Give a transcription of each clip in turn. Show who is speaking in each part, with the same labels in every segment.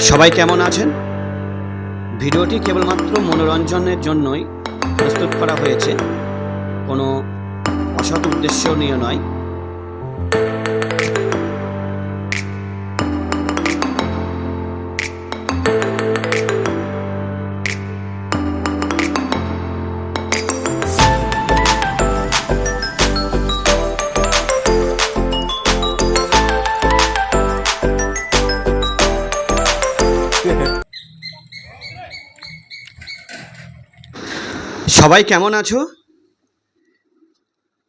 Speaker 1: সবাই কেমন আছেন? ভিডিওটি কেবলমাত্র মনোরঞ্জনের জন্যই প্রস্তুত করা হয়েছে। কোনো অসৎ উদ্দেশ্য নিয়ে নয়। সবাই কেমন আছো?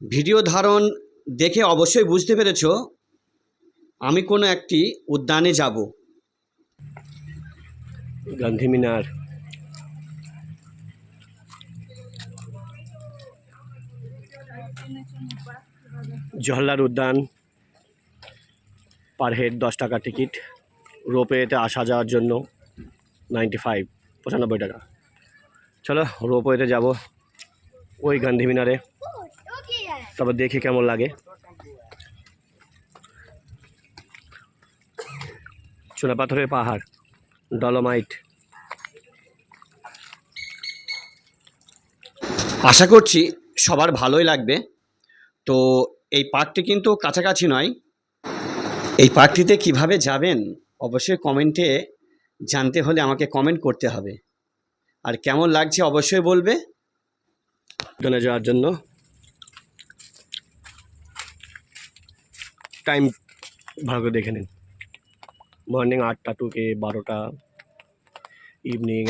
Speaker 1: ভিডিও ধারণ দেখে অবশ্যই বুঝতে পেরেছ, আমি কোনো একটি উদ্যানে যাব।
Speaker 2: গান্ধী মিনার। জওহরলাল উদ্যান। পার হেড দশ টাকা টিকিট। রোপওয়েতে আসা যাওয়ার জন্য নাইনটি ফাইভ পঁচানব্বই টাকা। চলো রোপওয়েতে যাব। ওই গান্ধী মিনারে। তারপর দেখি কেমন লাগে। চুনাপাথরের পাহাড়, ডলোমাইট।
Speaker 1: আশা করছি সবার ভালোই লাগবে। তো এই পার্কটি কিন্তু কাছাকাছি নয়। এই পার্কটিতে কীভাবে যাবেন অবশ্যই কমেন্টে জানতে হলে আমাকে কমেন্ট করতে হবে। আর কেমন লাগছে অবশ্যই বলবে।
Speaker 2: উদ্যানে যাওয়ার জন্য। টাইম ভালো করে দেখে নিন। মর্নিং আটটা টুকে বারোটা ইভিনিং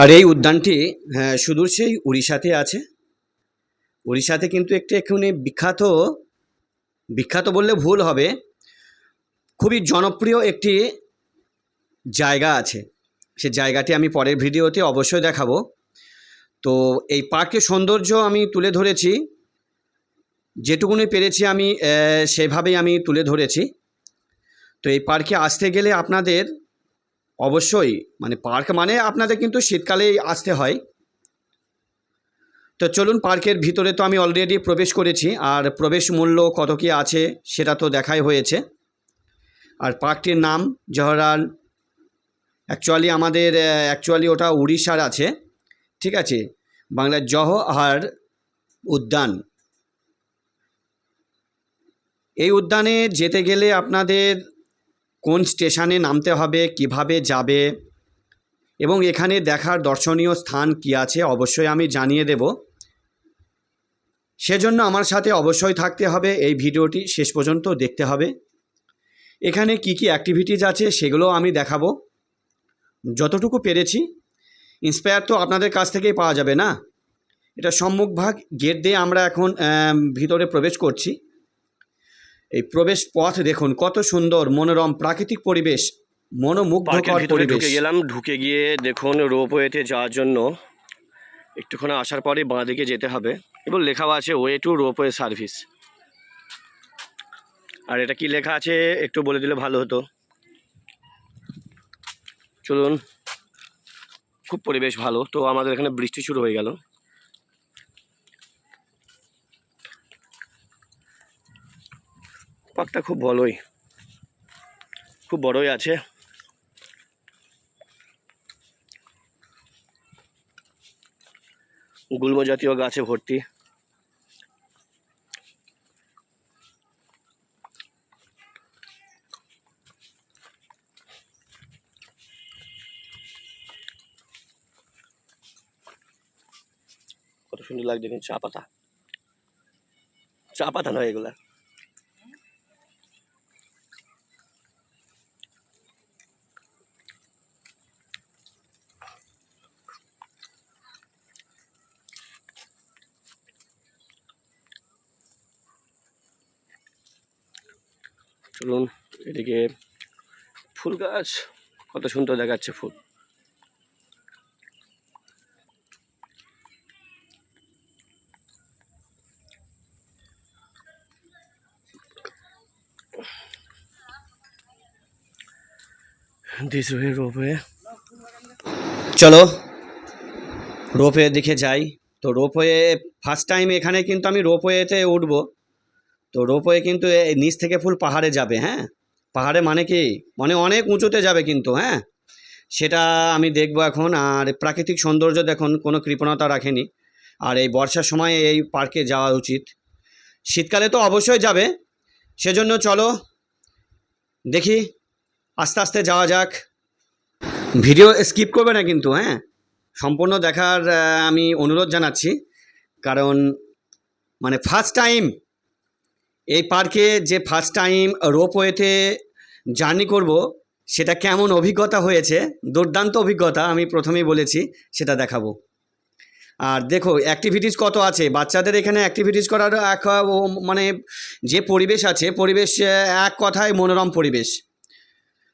Speaker 1: আর এই উদ্যানটি হ্যাঁ, সুদূর সেই উড়িষ্যাতে আছে। উড়িষ্যাতে কিন্তু একটি এখানে বিখ্যাত বিখ্যাত বললে ভুল হবে খুবই জনপ্রিয় একটি জায়গা আছে। সে জায়গাটি আমি পরের ভিডিওতে অবশ্যই দেখাবো। তো এই পার্কের সৌন্দর্য আমি তুলে ধরেছি। যেটুকুনি পেরেছি আমি সেভাবেই আমি তুলে ধরেছি। তো এই পার্কে আসতে গেলে আপনাদের অবশ্যই মানে পার্ক মানে আপনাদের কিন্তু শীতকালেই আসতে হয়। তো চলুন পার্কের ভিতরে তো আমি অলরেডি প্রবেশ করেছি, আর প্রবেশ মূল্য কত কি আছে সেটা তো দেখাই হয়েছে। আর পার্কটির নাম জহরাল। অ্যাকচুয়ালি আমাদের অ্যাকচুয়ালি ওটা উড়িষ্যার আছে। ঠিক আছে? বাংলার জহর উদ্যান। এই উদ্যানে যেতে গেলে আপনাদের কোন স্টেশনে নামতে হবে, কীভাবে যাবে এবং এখানে দেখার দর্শনীয় স্থান কি আছে অবশ্যই আমি জানিয়ে দেব। সেজন্য আমার সাথে অবশ্যই থাকতে হবে, এই ভিডিওটি শেষ পর্যন্ত দেখতে হবে। এখানে কি কি অ্যাক্টিভিটিজ আছে সেগুলো আমি দেখাবো। যতটুকু পেরেছি ইন্সপায়ার তো আপনাদের কাছ থেকেই পাওয়া যাবে না? এটা সম্মুখভাগ গেট দিয়ে আমরা এখন ভিতরে প্রবেশ করছি। এই প্রবেশ পথ দেখুন কত সুন্দর মনোরম প্রাকৃতিক পরিবেশ মনোমুগ্ধকর পরিবেশ।
Speaker 2: ঢুকে গেলাম ঢুকে গিয়ে দেখুন রোপওয়েতে যাওয়ার জন্য একটুখানি আসার পরে বাঁ দিকে যেতে হবে। এবং লেখাও আছে ওয়ে টু রোপওয়ে সার্ভিস আর এটা কি লেখা আছে একটু বলে দিলে ভালো হতো। চলুন। খুব পরিবেশ ভালো। তো আমাদের এখানে বৃষ্টি শুরু হয়ে গেল। পাকটা খুব ভালোই খুব বড়ই আছে। গুল্ম জাতীয় গাছে ভর্তি। লাগছে কিন্তু চা পাতা। চা পাতা নয় এগুলা। চলুন এদিকে ফুল গাছ, কত সুন্দর দেখাচ্ছে ফুল। দিস ওয়ে রোপওয়ে
Speaker 1: চলো রোপওয়ে দিকে যাই। তো রোপওয়ে ফার্স্ট টাইম এখানে কিন্তু আমি রোপওয়েতে উঠবো। তো রোপওয়ে কিন্তু নিচ থেকে ফুল পাহাড়ে যাবে হ্যাঁ? পাহাড়ে মানে কি? মানে অনেক উঁচুতে যাবে কিন্তু হ্যাঁ? সেটা আমি দেখব এখন। আর প্রাকৃতিক সৌন্দর্য দেখুন, কোনো কৃপণতা রাখেনি। আর এই বর্ষার সময় এই পার্কে যাওয়া উচিত। শীতকালে তো অবশ্যই যাবে। সেজন্য চলো, দেখি। আস্তে আস্তে যাওয়া যাক। ভিডিও স্কিপ করবে না কিন্তু হ্যাঁ? সম্পূর্ণ দেখার আমি অনুরোধ জানাচ্ছি। কারণ মানে ফার্স্ট টাইম এই পার্কে যে ফার্স্ট টাইম রোপওয়েতে জার্নি করব, সেটা কেমন অভিজ্ঞতা হয়েছে, দুর্দান্ত অভিজ্ঞতা আমি প্রথমেই বলেছি, সেটা দেখাবো। আর দেখো অ্যাক্টিভিটিস কত আছে? বাচ্চাদের এখানে অ্যাক্টিভিটিস করার এক মানে যে পরিবেশ আছে, পরিবেশ এক কথায় মনোরম পরিবেশ।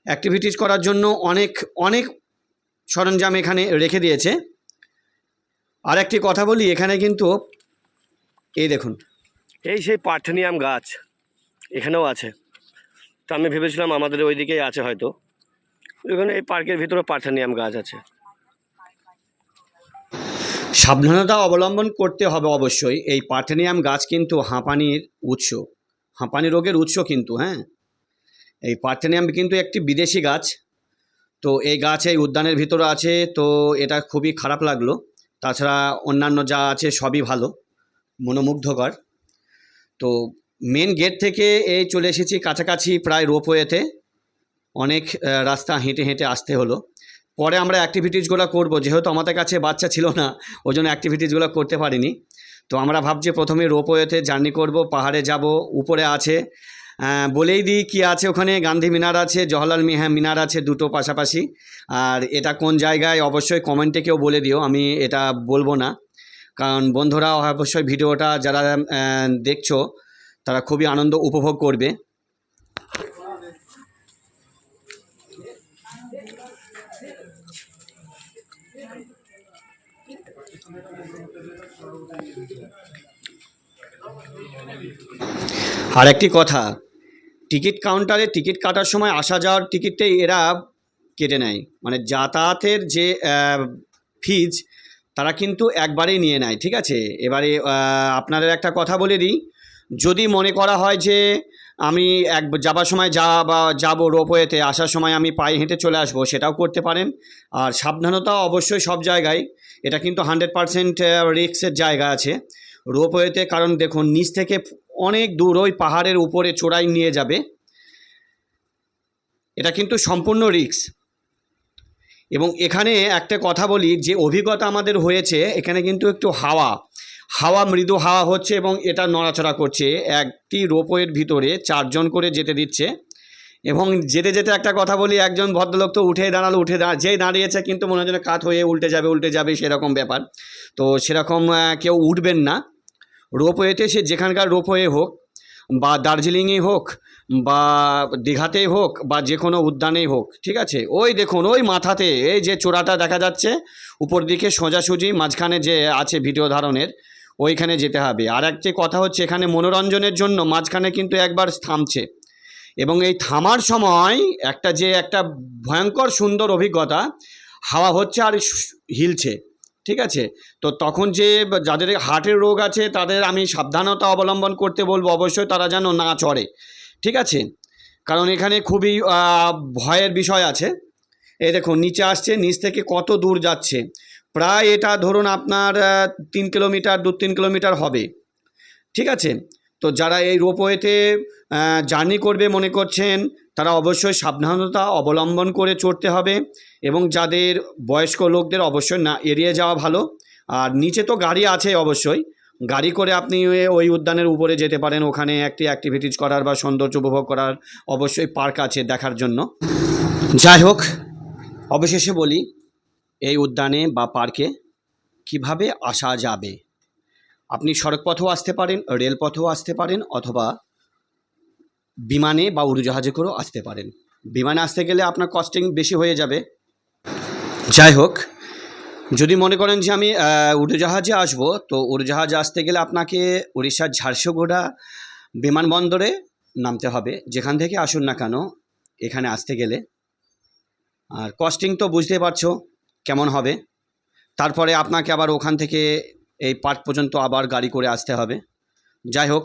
Speaker 1: অ্যাক্টিভিটিস করার জন্য অনেক অনেক সরঞ্জাম এখানে রেখে দিয়েছে। আর একটি কথা বলি এখানে কিন্তু এই দেখুন।
Speaker 2: এই সেই পার্থেনিয়াম গাছ এখানেও আছে। তো আমি ভেবেছিলাম আমাদের ওইদিকেই আছে হয়তো। এখানে এই পার্কের ভিতরে পার্থেনিয়াম গাছ আছে।
Speaker 1: সাবধানতা অবলম্বন করতে হবে অবশ্যই। এই পার্থেনিয়াম গাছ কিন্তু হাঁপানির উৎস। হাঁপানি রোগের উৎস কিন্তু হ্যাঁ? এই পার্থেনিয়াম কিন্তু একটি বিদেশি গাছ। তো এই গাছ এই উদ্যানের ভিতরে আছে, তো এটা খুবই খারাপ লাগল। তাছাড়া অন্যান্য যা আছে সবই ভালো, মনোমুগ্ধকর। তো মেন গেট থেকে এই চলে এসেছি কাছাকাছি প্রায় রোপওয়েতে অনেক রাস্তা হেঁটে হেঁটে আসতে হলো। পরে আমরা অ্যাক্টিভিটিসগুলো করব, যেহেতু আমাদের কাছে বাচ্চা ছিল না ওই জন্য অ্যাক্টিভিটিসগুলো করতে পারিনি। তো আমরা ভাবছি প্রথমে রোপওয়েতে জার্নি করব, পাহাড়ে যাব, উপরে আছে। বলেই দিই কি আছে ওখানে। গান্ধী মিনার আছে, জওহরলাল মিহা মিনার আছে দুটো পাশাপাশি। আর এটা কোন জায়গায়, অবশ্যই কমেন্টে কেউ বলে দিও, আমি এটা বলব না। কারণ বন্ধুরা, অবশ্যই ভিডিওটা যারা দেখছ, তারা খুবই আনন্দ উপভোগ করবে। আর একটি কথা টিকিট কাউন্টারে টিকিট কাটার সময় আসা যাওয়ার টিকিটটাই এরা কেটে নেয়। মানে যাতায়াতের যে ফিজ, তারা কিন্তু একবারেই নিয়ে নেয়, ঠিক আছে? এবারে আপনাদের একটা কথা বলে দিই। যদি মনে করা হয় যে, আমি এক, যাবার সময় যা বা, যাব রোপওয়েতে, আসার সময় আমি পায়ে হেঁটে চলে আসব, সেটাও করতে পারেন। আর সাবধানতা অবশ্যই সব জায়গায়, এটা কিন্তু হান্ড্রেড পারসেন্ট রিক্সের জায়গা আছে। রোপওয়েতে, কারণ দেখুন, নিচ থেকে অনেক দূর ওই পাহাড়ের উপরে চোরাই নিয়ে যাবে। এটা কিন্তু সম্পূর্ণ রিক্স এবং এখানে একটা কথা বলি, যে অভিজ্ঞতা আমাদের হয়েছে, এখানে কিন্তু একটু হাওয়া। হাওয়া, মৃদু হাওয়া হচ্ছে এবং এটা নড়াচড়া করছে। একটি রোপওয়ের ভিতরে চারজন করে যেতে দিচ্ছে। এবং যেতে যেতে একটা কথা বলি, একজন ভদ্রলোক তো উঠে দাঁড়াল, উঠে দাঁড়া যেই দাঁড়িয়েছে কিন্তু মনে হয় যেন কাত হয়ে উল্টে যাবে উল্টে যাবে, সেরকম ব্যাপার। তো সেরকম কেউ উঠবেন না। রোপওয়েতে সে যেখানকার রোপওয়ে হোক বা দার্জিলিংয়ে হোক বা দীঘাতেই হোক বা যে কোনো উদ্যানেই হোক, ঠিক আছে? ওই দেখুন, ওই মাথাতে, এই যে চূড়াটা দেখা যাচ্ছে, উপর দিকে সোজাসুজি মাঝখানে যে আছে ভিডিও ধারণের, ওইখানে যেতে হবে। আর একটি কথা হচ্ছে, এখানে মনোরঞ্জনের জন্য মাঝখানে কিন্তু একবার থামছে। এবং এই থামার সময় একটা যে একটা ভয়ঙ্কর সুন্দর অভিজ্ঞতা, হাওয়া হচ্ছে আর হিলছে। ঠিক আছে? তো তখন যে যাদের হার্টের রোগ আছে, তাদের আমি সাবধানতা অবলম্বন করতে বলব, অবশ্যই তারা যেন না চড়ে। ঠিক আছে? কারণ এখানে খুবই ভয়ের বিষয় আছে। এই দেখুন, নিচে আসছে, নিচ থেকে কত দূর যাচ্ছে? প্রায় এটা ধরুন আপনার তিন কিলোমিটার, দু তিন কিলোমিটার হবে। ঠিক আছে? তো যারা এই রোপওয়েতে জার্নি করবে মনে করছেন তারা অবশ্যই সাবধানতা অবলম্বন করে চড়তে হবে এবং যাদের বয়স্ক লোকদের অবশ্যই না এড়িয়ে যাওয়া ভালো। আর নিচে তো গাড়ি আছে অবশ্যই। গাড়ি করে আপনি ওই উদ্যানের উপরে যেতে পারেন। ওখানে একটি অ্যাক্টিভিটিস করার বা সৌন্দর্য উপভোগ করার অবশ্যই পার্ক আছে দেখার জন্য। যাই হোক, অবশেষে বলি, এই উদ্যানে বা পার্কে কীভাবে আসা যাবে? আপনি সড়কপথেও আসতে পারেন, রেলপথেও আসতে পারেন অথবা বিমানে বা উড়োজাহাজে করেও আসতে পারেন। বিমানে আসতে গেলে আপনার কস্টিং বেশি হয়ে যাবে। যাই হোক, যদি মনে করেন যে আমি উড়োজাহাজে আসব, তো উড়োজাহাজে আসতে গেলে আপনাকে উড়িষ্যার ঝারসুগুড়া বিমানবন্দরে নামতে হবে। যেখান থেকে আসুন না কেন, এখানে আসতে গেলে। আর কস্টিং তো বুঝতে পারছ কেমন হবে। তারপরে আপনাকে আবার ওখান থেকে এই পার্ক পর্যন্ত আবার গাড়ি করে আসতে হবে। যাই হোক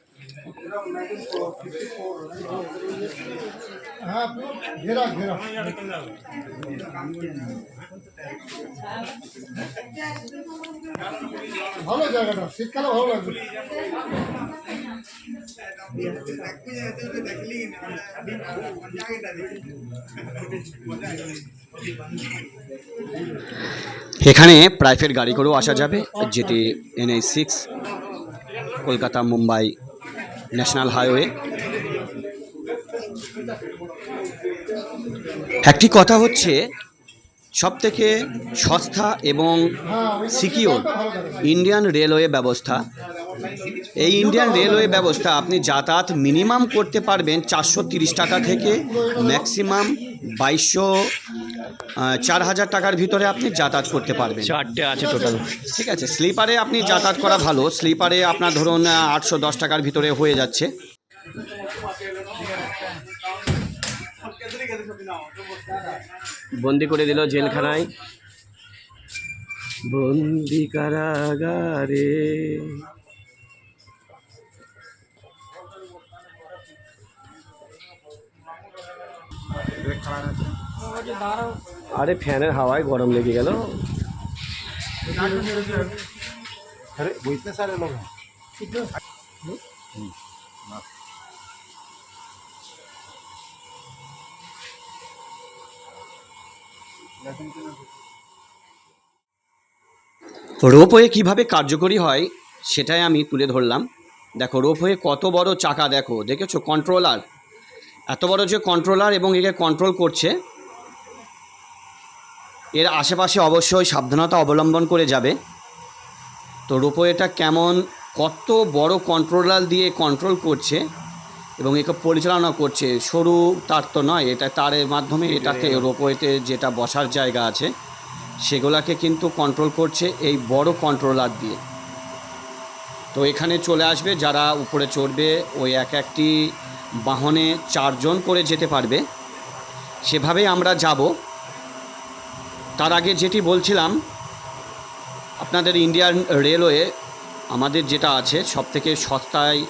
Speaker 3: ভালো জায়গাটা, শীতকালে ভালো লাগবে।
Speaker 1: এখানে প্রাইভেট গাড়ি করেও আসা যাবে, যেটি NH six Kolkata, Mumbai national highway. একটি কথা হচ্ছে সব থেকে সস্তা এবং সিকিওর ইন্ডিয়ান রেলওয়ে ব্যবস্থা। এই ইন্ডিয়ান রেলওয়ে ব্যবস্থা আপনি যাতায়াত মিনিমাম করতে পারবেন চারশো টাকা থেকে ম্যাক্সিমাম বাইশশো চার হাজার টাকার ভিতরে আপনি যাতায়াত করতে পারবেন।
Speaker 2: চারটে আছে টোটাল
Speaker 1: ঠিক আছে স্লিপারে আপনি যাতায়াত করা ভালো। স্লিপারে আপনার ধরুন আটশো দশ টাকার ভিতরে হয়ে যাচ্ছে।
Speaker 2: বন্দি করে দিল জেলখানায়। বন্দি কারাগারে। আরে ফ্যানের হাওয়ায় গরম লেগে গেল
Speaker 3: अरे वो इतने सारे लोग हैं
Speaker 1: রোপওয়ে কিভাবে কার্যকরী হয় সেটাই আমি তুলে ধরলাম দেখো রোপওয়ে কত বড় চাকা দেখো দেখেছো কন্ট্রোলার এত বড় যে কন্ট্রোলার এবং একে কন্ট্রোল করছে এর আশেপাশে অবশ্যই সাবধানতা অবলম্বন করে যাবে। তো রোপওয়েটা কেমন কত বড় কন্ট্রোলার দিয়ে কন্ট্রোল করছে এবং একে পরিচালনা করছে? সরু তার তো নয় এটা তারের মাধ্যমে এটাকে রোপওয়েতে যেটা বসার জায়গা আছে সেগুলাকে কিন্তু কন্ট্রোল করছে এই বড় কন্ট্রোলার দিয়ে। তো এখানে চলে আসবে যারা উপরে চড়বে ওই এক একটি বাহনে চারজন করে যেতে পারবে। সেভাবেই আমরা যাব। তার আগে যেটি বলছিলাম, আপনাদের ইন্ডিয়ান রেলওয়ে আমাদের যেটা আছে সব থেকে সস্তায়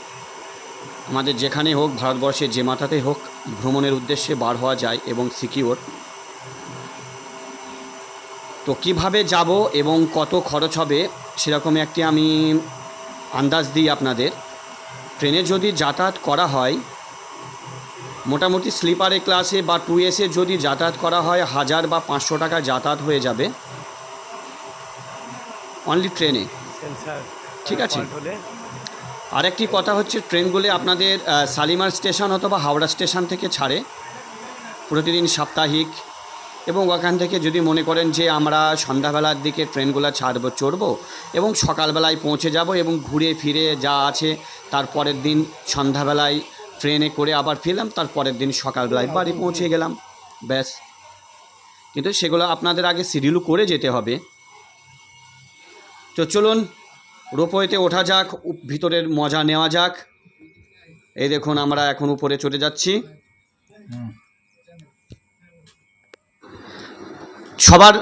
Speaker 1: আমাদের যেখানে হোক ভারতবর্ষে যে মাথাতে হোক, ভ্রমণের উদ্দেশ্যে বার হওয়া যায় এবং সিকিওর তো কীভাবে যাব এবং কত খরচ হবে, সেরকম একটি আমি আন্দাজ দিই আপনাদের। ট্রেনে যদি যাতায়াত করা হয় মোটামুটি স্লিপারে ক্লাসে বা টু এসে যদি যাতায়াত করা হয় হাজার বা পাঁচশো টাকা যাতায়াত হয়ে যাবে। অনলি ট্রেনে ঠিক আছে। আরেকটি কথা হচ্ছে ট্রেনগুলি আপনাদের শালিমার স্টেশন অথবা হাওড়া স্টেশন থেকে ছাড়ে। প্রতিদিন সাপ্তাহিক। এবং ওখান থেকে যদি মনে করেন যে আমরা সন্ধ্যাবেলার দিকে ট্রেনগুলো ছাড়বো চড়বো এবং সকালবেলায় পৌঁছে যাব এবং ঘুরে ফিরে যা আছে তার পরের দিন সন্ধ্যাবেলায় ট্রেনে করে আবার ফিরলাম তার পরের দিন সকালবেলায় বাড়ি পৌঁছে গেলাম। ব্যাস। কিন্তু সেগুলো আপনাদের আগে শিডিউল করে যেতে হবে। তো চলুন, রোপওয়েতে ওঠা যাক ভিতরের মজা নেওয়া যাক। এই দেখুন, আমরা এখন উপরে চলে যাচ্ছি। সবার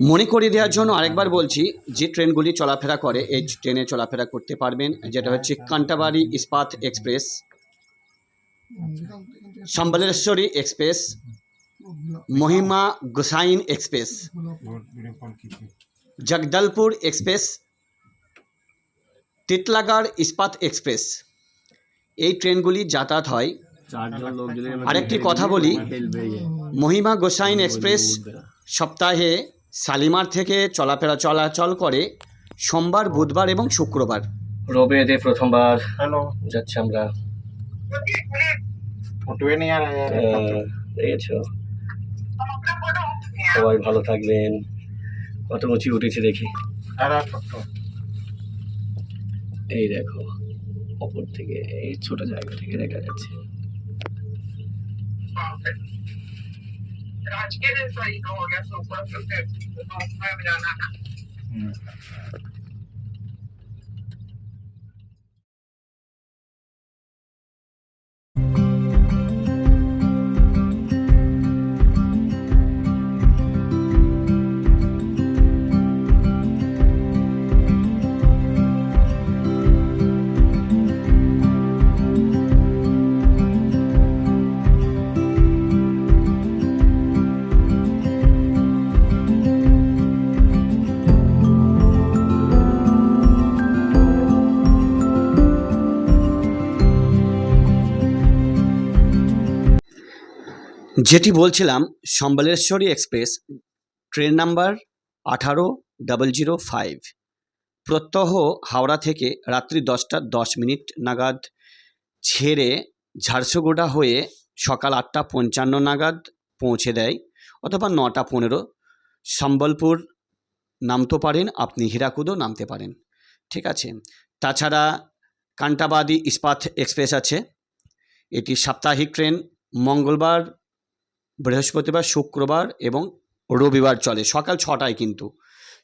Speaker 1: মনে করিয়ে দেওয়ার জন্য আরেকবার বলছি, যে ট্রেনগুলি চলাফেরা করে, এই ট্রেনে চলাফেরা করতে পারবেন, যেটা হচ্ছে Kantabanji Ispat express. Sambaleshwari express Mahima Gosain express Jagdalpur express Titlagarh Ispat express. এই ট্রেনগুলি যাতায়াত হয়। আরেকটি কথা বলি মহিমা গোসাইন এক্সপ্রেস সপ্তাহে শালিমার থেকে চলাফেরা চলাচল করে সোমবার বুধবার এবং শুক্রবার।
Speaker 2: রোবেতে প্রথমবার
Speaker 3: हेलो
Speaker 2: যাচ্ছি আমরা। সবাই ভালো থাকবেন। কত উঁচু উঠেছে দেখি। এই দেখো অপর থেকে এই ছোট জায়গা থেকে দেখা যাচ্ছে।
Speaker 4: আজকে
Speaker 1: যেটি বলছিলাম, সম্বলেশ্বরী এক্সপ্রেস, ট্রেন নাম্বার আঠারো ডাবল জিরো ফাইভ প্রত্যহ হাওড়া থেকে রাত্রি দশটা দশ মিনিট নাগাদ ছেড়ে ঝারসুগুড়া হয়ে সকাল আটটা পঞ্চান্ন নাগাদ পৌঁছে দেয়, অথবা নটা পনেরো। সম্বলপুর নামতে পারেন, আপনি হীরাকুদও নামতে পারেন। ঠিক আছে। তাছাড়া কান্টাবাদি ইস্পাত এক্সপ্রেস আছে। এটি সাপ্তাহিক ট্রেন, মঙ্গলবার বৃহস্পতিবার, শুক্রবার এবং রবিবার চলে। সকাল ছটায় কিন্তু।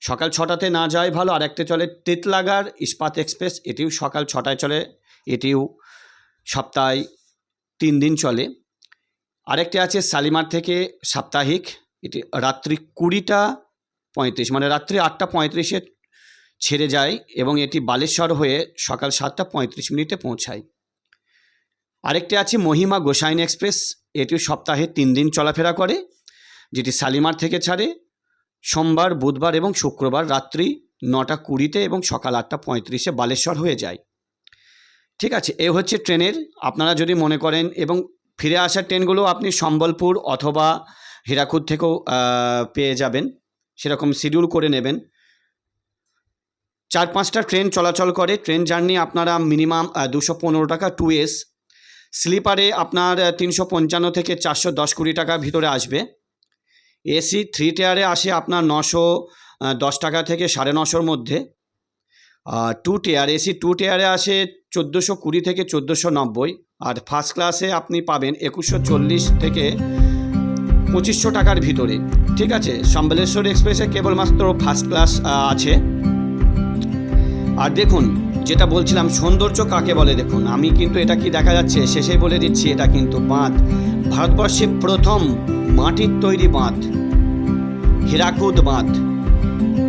Speaker 1: সকাল ছটাতে না যায় ভালো, আর একটা চলে তেতলাগার ইস্পাত এক্সপ্রেস। এটিও সকাল ছটায় চলে, এটিও সপ্তাহে তিন দিন চলে। আরেকটি আছে শালিমার থেকে সাপ্তাহিক, এটি রাত্রি কুড়িটা পঁয়ত্রিশ মানে রাত্রি আটটা পঁয়ত্রিশে ছেড়ে যায় এবং এটি বালেশ্বর হয়ে সকাল সাতটা পঁয়ত্রিশ মিনিটে পৌঁছায়। আরেকটি আছে মহিমা গোসাইন এক্সপ্রেস এটিও সপ্তাহে তিন দিন চলাফেরা করে, যেটি শালিমার থেকে ছাড়ে, সোমবার, বুধবার এবং শুক্রবার রাত্রি নটা কুড়িতে এবং সকাল আটটা পঁয়ত্রিশে বালেশ্বর হয়ে যায়। ঠিক আছে, এ হচ্ছে ট্রেনের, আপনারা যদি মনে করেন এবং ফিরে আসার ট্রেনগুলো আপনি সম্বলপুর অথবা হীরাকুদ থেকেও পেয়ে যাবেন, সেরকম শিডিউল করে নেবেন। চার পাঁচটা ট্রেন চলাচল করে, ট্রেন জার্নি আপনারা মিনিমাম দুশো পনেরো টাকা টু এস স্লিপারে আপনার তিনশো পঞ্চান্ন থেকে চারশো দশ কুড়ি টাকার ভিতরে আসবে। এসি থ্রি টিয়ারে আসে আপনার নশো দশ টাকা থেকে সাড়ে নশোর মধ্যে। আর টু টিয়ার, এসি টু টিয়ারে আসে চোদ্দোশো কুড়ি থেকে চোদ্দোশো নব্বই। আর ফার্স্ট ক্লাসে আপনি পাবেন একুশশো চল্লিশ থেকে পঁচিশশো টাকার ভিতরে। ঠিক আছে? সম্বলেশ্বর এক্সপ্রেসে কেবলমাত্র ফার্স্ট ক্লাস আছে। আর দেখুন যেটা বলছিলাম, সৌন্দর্য কাকে বলে দেখুন? আমি কিন্তু এটা কি দেখা যাচ্ছে? শেষে বলে দিচ্ছি, এটা কিন্তু বাঁধ। ভারতবর্ষে প্রথম মাটির তৈরি বাঁধ, হীরাকুদ বাঁধ।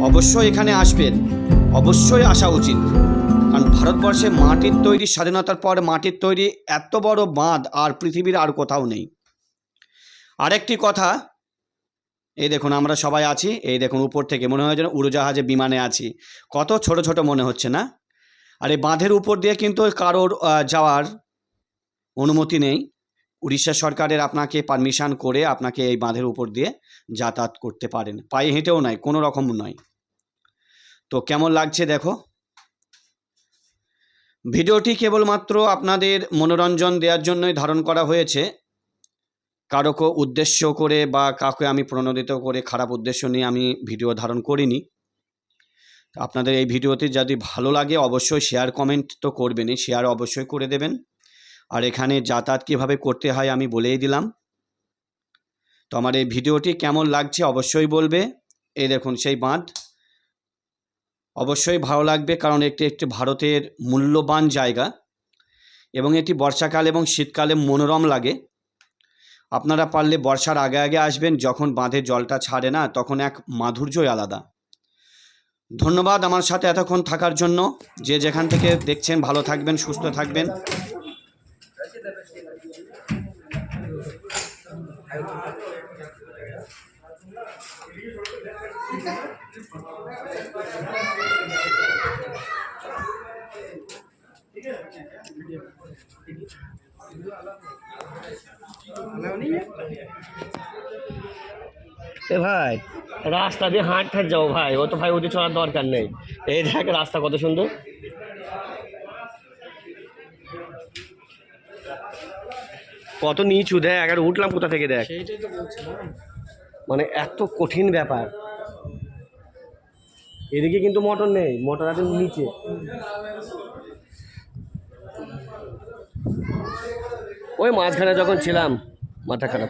Speaker 1: অবশ্যই এখানে আসবেন, অবশ্যই আসা উচিত। কারণ ভারতবর্ষে মাটির তৈরি, স্বাধীনতার পর মাটির তৈরি এত বড় বাঁধ, আর পৃথিবীর আর কোথাও নেই। আরেকটি কথা, এই দেখুন, আমরা সবাই আছি, এই দেখুন, উপর থেকে মনে হয় যেন উড়োজাহাজে বিমানে আছি। কত ছোট ছোট মনে হচ্ছে না? আর এই বাঁধের উপর দিয়ে কিন্তু কারোর যাওয়ার অনুমতি নেই। উড়িষ্যা সরকারের আপনাকে পারমিশন করে আপনাকে এই বাঁধের উপর দিয়ে যাতায়াত করতে পারেন। পায়ে হেঁটেও নয়, কোনো রকম নয়। তো কেমন লাগছে দেখো? ভিডিওটি কেবলমাত্র আপনাদের মনোরঞ্জন দেওয়ার জন্যই ধারণ করা হয়েছে। কারোকে উদ্দেশ্য করে বা কাউকে আমি প্রণোদিত করে খারাপ উদ্দেশ্য নিয়ে আমি ভিডিও ধারণ করিনি। আপনাদের এই ভিডিওতে যদি ভালো লাগে, অবশ্যই শেয়ার কমেন্ট তো করবেনই। শেয়ার অবশ্যই করে দেবেন। আর এখানে যাতায়াত কীভাবে করতে হয় আমি বলেই দিলাম। তো আমার এই ভিডিওটি কেমন লাগছে অবশ্যই বলবে। এই দেখুন, সেই বাঁধ। অবশ্যই ভালো লাগবে কারণ একটি একটি ভারতের মূল্যবান জায়গা এবং এটি বর্ষাকাল এবং শীতকালে মনোরম লাগে। আপনারা পারলে বর্ষার আগে আগে আসবেন, যখন বাঁধে জলটা ছাড়ে না, তখন এক মাধুর্যই আলাদা। ধন্যবাদ আমার সাথে এতক্ষণ থাকার জন্য। যে যেখান থেকে দেখছেন, ভালো থাকবেন, সুস্থ থাকবেন।
Speaker 2: ভাই রাস্তা দিয়ে হাঁট হাঁট যাও ভাই। ও তো ভাই ওদের চলার দরকার নেই। এই দেখ রাস্তা কত সুন্দর। কত নিচু দেখ একবার উঠলাম কোথা থেকে দেখ। মানে এত কঠিন ব্যাপার। এদিকে কিন্তু মোটর নেই মোটর আছে নিচে। ওই মাঝখানে যখন ছিলাম মাথা খারাপ।